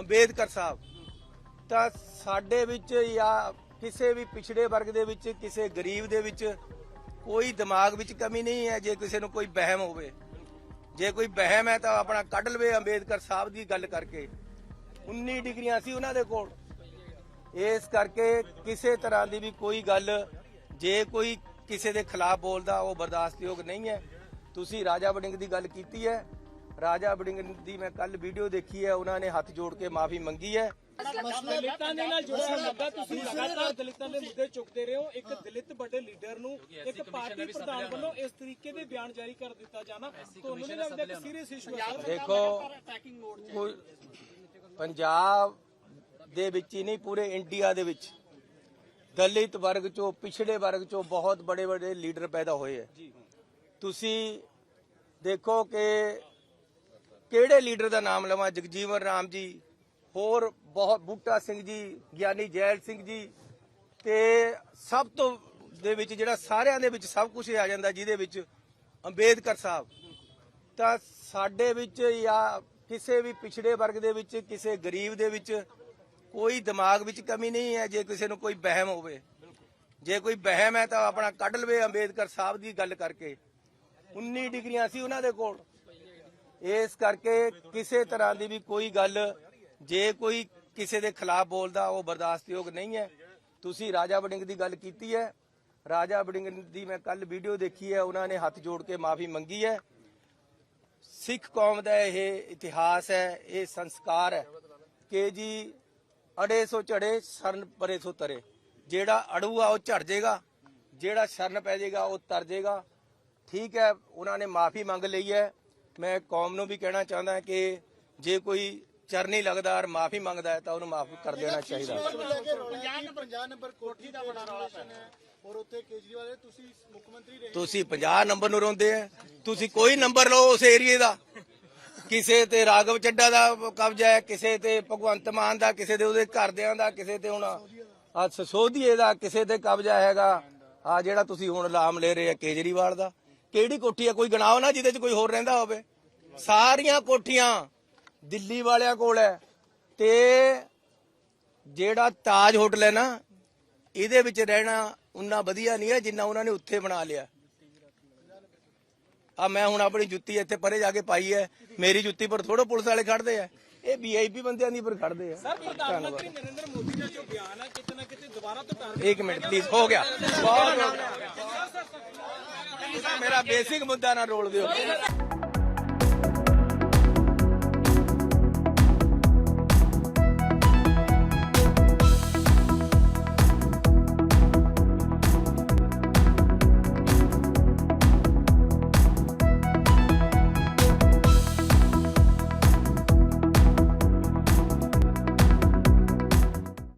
ਅੰਬੇਦਕਰ ਸਾਹਿਬ, ਤਾਂ ਸਾਡੇ ਵਿੱਚ ਜਾਂ ਕਿਸੇ ਵੀ ਪਿਛੜੇ ਵਰਗ ਦੇ ਵਿੱਚ, ਕਿਸੇ ਗਰੀਬ ਦੇ ਵਿੱਚ ਕੋਈ ਦਿਮਾਗ ਵਿੱਚ ਕਮੀ ਨਹੀਂ ਹੈ, ਜੇ ਕਿਸੇ ਨੂੰ ਕੋਈ ਵਹਿਮ ਹੋਵੇ। ਜੇ ਕੋਈ ਵਹਿਮ ਹੈ ਤਾਂ ਆਪਣਾ ਕੱਢ ਲਵੇ ਅੰਬੇਦਕਰ ਸਾਹਿਬ ਦੀ ਗੱਲ ਕਰਕੇ। 19 ਡਿਗਰੀਆਂ ਸੀ ਉਹਨਾਂ ਦੇ ਕੋਲ। ਇਸ ਕਰਕੇ ਕਿਸੇ ਤਰ੍ਹਾਂ ਦੀ ਵੀ ਕੋਈ ਗੱਲ, ਜੇ ਕੋਈ ਕਿਸੇ ਦੇ ਖਿਲਾਫ ਬੋਲਦਾ, ਉਹ ਬਰਦਾਸ਼ਤਯੋਗ ਨਹੀਂ ਹੈ। ਤੁਸੀਂ ਰਾਜਾ ਵੜਿੰਗ ਦੀ ਗੱਲ ਕੀਤੀ ਹੈ। ਰਾਜਾ ਵੜਿੰਗ ਦੀ ਮੈਂ ਕੱਲ ਵੀਡੀਓ ਦੇਖੀ ਹੈ ਉਹਨਾਂ ਨੇ ਹੱਥ ਜੋੜ ਕੇ ਮਾਫੀ ਮੰਗੀ ਹੈ। ਦਲਿਤਾਂ ਦੇ ਨਾਲ ਜੁੜਿਆ ਮੁੱਦਾ ਤੁਸੀਂ ਲਗਾਤਾਰ ਦਲਿਤਾਂ ਦੇ ਮੁੱਦੇ ਚੁੱਕਦੇ ਰਹੇ ਹੋ। ਇੱਕ ਦਲਿਤ ਵੱਡੇ ਲੀਡਰ ਨੂੰ ਇੱਕ ਪਾਰਟੀ ਪ੍ਰਧਾਨ ਵੱਲੋਂ ਇਸ ਤਰੀਕੇ ਦੇ ਬਿਆਨ ਜਾਰੀ ਕਰ ਦਿੱਤਾ ਜਾਣਾ ਤੁਹਾਨੂੰ ਨਹੀਂ ਲੱਗਦਾ ਕਿ ਸੀਰੀਅਸ ਇਸ਼ੂ ਹੈ? ਦੇਖੋ ਪੰਜਾਬ ਦੇ ਵਿੱਚ ਹੀ ਨਹੀਂ ਪੂਰੇ ਇੰਡੀਆ ਦੇ ਵਿੱਚ। ਦਲਿਤ ਵਰਗ ਚੋਂ ਪਿਛੜੇ ਵਰਗ ਚੋਂ ਬਹੁਤ ਬੜੇ ਬੜੇ ਲੀਡਰ ਪੈਦਾ ਹੋਏ ਹੈ। ਤੁਸੀਂ ਦੇਖੋ ਕਿ ਕਿਹੜੇ ਲੀਡਰ ਦਾ ਨਾਮ ਲਵਾਂ? ਜਗਜੀਵਨ ਰਾਮ ਜੀ, ਹੋਰ ਬਹੁਤ ਬੂਟਾ ਸਿੰਘ ਜੀ, ਗਿਆਨੀ ਜੈਲ ਸਿੰਘ ਜੀ, ਤੇ ਸਭ ਤੋਂ ਦੇ ਵਿੱਚ ਜਿਹੜਾ ਸਾਰਿਆਂ ਦੇ ਵਿੱਚ ਸਭ ਕੁਝ ਆ ਜਾਂਦਾ, ਜਿਹਦੇ ਵਿੱਚ ਅੰਬੇਦਕਰ ਸਾਹਿਬ। ਤਾਂ ਸਾਡੇ ਵਿੱਚ ਜਾਂ ਕਿਸੇ ਵੀ ਪਿਛੜੇ ਵਰਗ ਦੇ ਵਿੱਚ, ਕਿਸੇ ਗਰੀਬ ਦੇ ਵਿੱਚ ਕੋਈ ਦਿਮਾਗ ਵਿੱਚ ਕਮੀ ਨਹੀਂ ਹੈ, ਜੇ ਕਿਸੇ ਨੂੰ ਕੋਈ ਵਹਿਮ ਹੋਵੇ। ਜੇ ਕੋਈ ਵਹਿਮ ਹੈ ਤਾਂ ਆਪਣਾ ਕੱਢ ਲਵੇ ਅੰਬੇਦਕਰ ਸਾਹਿਬ ਦੀ ਗੱਲ ਕਰਕੇ। 19 ਡਿਗਰੀਆਂ ਸੀ ਉਹਨਾਂ ਦੇ ਕੋਲ। ਇਸ ਕਰਕੇ ਕਿਸੇ ਤਰ੍ਹਾਂ ਦੀ ਵੀ ਕੋਈ ਗੱਲ, ਜੇ ਕੋਈ ਕਿਸੇ ਦੇ ਖਿਲਾਫ ਬੋਲਦਾ, ਉਹ ਬਰਦਾਸ਼ਤਯੋਗ ਨਹੀਂ ਹੈ। ਤੁਸੀਂ ਰਾਜਾ ਵੜਿੰਗ ਦੀ ਗੱਲ ਕੀਤੀ ਹੈ। ਰਾਜਾ ਵੜਿੰਗ ਦੀ ਮੈਂ ਕੱਲ ਵੀਡੀਓ ਦੇਖੀ ਹੈ, ਉਹਨਾਂ ਨੇ ਹੱਥ ਜੋੜ ਕੇ ਮਾਫੀ ਮੰਗੀ ਹੈ। ਸਿੱਖ ਕੌਮ ਦਾ ਇਹ ਇਤਿਹਾਸ ਹੈ, ਇਹ ਸੰਸਕਾਰ ਹੈ ਕਿ ਜੀ ਅੜੇ ਸੋ ਝੜੇ, ਸਰਨ ਪਰੇ ਸੋ ਤਰੇ। ਜਿਹੜਾ ਅੜੂ ਆ ਉਹ ਝੜ ਜਾਏਗਾ ਜਿਹੜਾ ਸ਼ਰਨ ਪੈ ਜਾਏਗਾ ਉਹ ਤਰ ਜਾਏਗਾ ਠੀਕ ਹੈ, ਉਹਨਾਂ ਨੇ ਮਾਫੀ ਮੰਗ ਲਈ ਹੈ। ਮੈਂ ਕੌਮ ਨੂੰ ਵੀ ਕਹਿਣਾ ਚਾਹੁੰਦਾ ਕਿ ਜੇ ਕੋਈ ਚਰਨੀ ਲੱਗਦਾ ਔਰ ਮਾਫੀ ਮੰਗਦਾ ਹੈ ਤਾਂ ਉਹਨੂੰ ਮਾਫ ਕਰ ਦੇਣਾ ਚਾਹੀਦਾ। ਪੰਜਾਬ 50 ਨੰਬਰ ਕੋਠੀ ਦਾ ਬੜਾ ਰੌਲਾ ਪੈਣਾ ਔਰ ਉੱਥੇ ਕੇਜਰੀਵਾਲ ਨੇ ਤੁਸੀਂ ਮੁੱਖ ਮੰਤਰੀ ਰਹੇ ਤੁਸੀਂ 50 ਨੰਬਰ ਨੂੰ ਰੋਂਦੇ ਆ ਤੁਸੀਂ ਕੋਈ ਨੰਬਰ ਲਓ ਉਸ ਏਰੀਏ ਦਾ। ਕਿਸੇ ਤੇ ਰਾਗਵ ਚੱਡਾ ਦਾ ਕਬਜ਼ਾ ਹੈ ਕਿਸੇ ਤੇ ਭਗਵੰਤ ਮਾਨ ਦਾ ਕਿਸੇ ਦੇ ਉਹਦੇ ਘਰਦਿਆਂ ਦਾ ਕਿਸੇ ਤੇ ਹੁਣ ਆ ਸਸੋਧੀਏ ਦਾ ਕਿਸੇ ਤੇ ਕਬਜ਼ਾ ਹੈਗਾ। ਆ ਜਿਹੜਾ ਤੁਸੀਂ ਹੁਣ ਲਾਮ ਲੈ ਰਹੇ ਆ ਕੇਜਰੀਵਾਲ ਦਾ। ਕਿਹੜੀ ਕੋਠੀ ਆ? ਕੋਈ ਗਣਾਓ ਨਾ ਜਿਹਦੇ 'ਚ ਕੋਈ ਹੋਰ ਰਹਿੰਦਾ ਹੋਵੇ। ਸਾਰੀਆਂ ਕੋਠੀਆਂ ਦਿੱਲੀ ਵਾਲਿਆਂ ਕੋਲ ਹੈ ਤੇ ਜਿਹੜਾ ਤਾਜ ਹੋਟਲ ਹੈ ਨਾ ਇਹਦੇ ਵਿੱਚ ਰਹਿਣਾ ਉਨਾ ਵਧੀਆ ਨਹੀਂ ਹੈ ਜਿੰਨਾ ਉਹਨਾਂ ਨੇ ਉੱਥੇ ਬਣਾ ਲਿਆ। ਆ ਮੈਂ ਹੁਣ ਆਪਣੀ ਜੁੱਤੀ ਇੱਥੇ ਪਰੇ ਜਾ ਕੇ ਪਾਈ ਹੈ ਮੇਰੀ ਜੁੱਤੀ ਪਰ ਥੋੜਾ ਪੁਲਿਸ ਵਾਲੇ ਖੜਦੇ ਆ ਇਹ ਵੀਆਈਪੀ ਬੰਦਿਆਂ ਦੀ ਪਰ ਖੜਦੇ ਆ ਸਰ ਪ੍ਰਧਾਨ ਮੰਤਰੀ ਨਰਿੰਦਰ ਮੋਦੀ ਦਾ ਜੋ ਬਿਆਨ ਹੈ ਕਿਤੇ ਨਾ ਕਿਤੇ ਦੁਬਾਰਾ ਤੋਂ ਇੱਕ ਮਿੰਟ ਪਲੀਜ਼ ਹੋ ਗਿਆ। ਬਹੁਤ ਹੋ ਗਿਆ। ਮੇਰਾ ਬੇਸਿਕ ਮੁੱਦਾ ਨਾ ਰੋਲ ਦਿਓ।